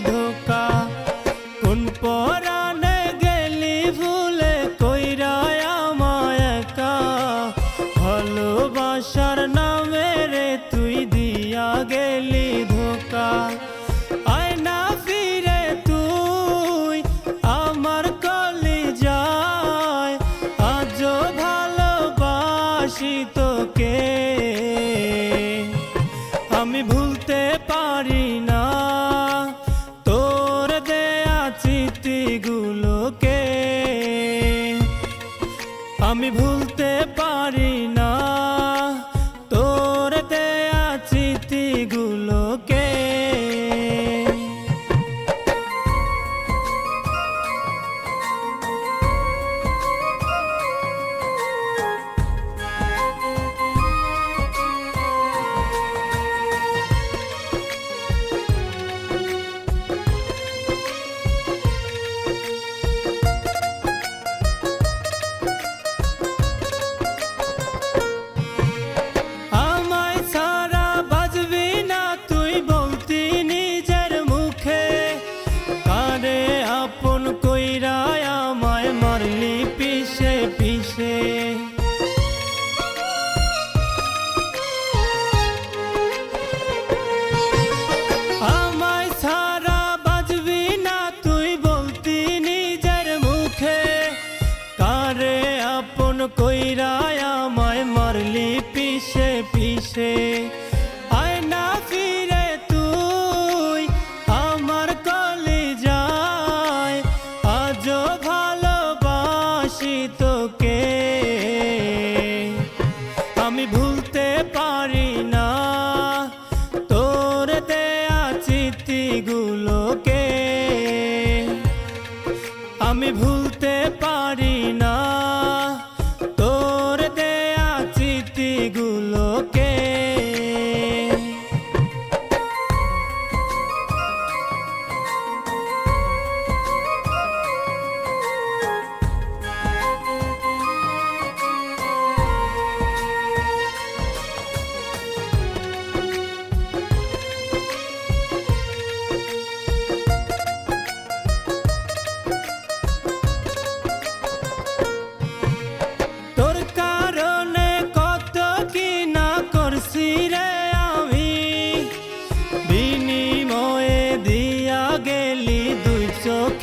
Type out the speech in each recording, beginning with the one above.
do coração. आमी भूल আমি ভুলতে পারি না।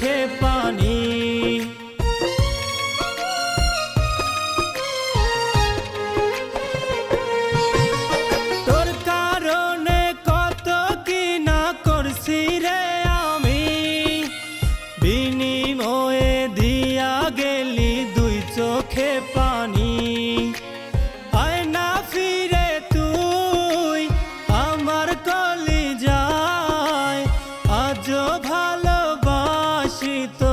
চোখে পানি pasito.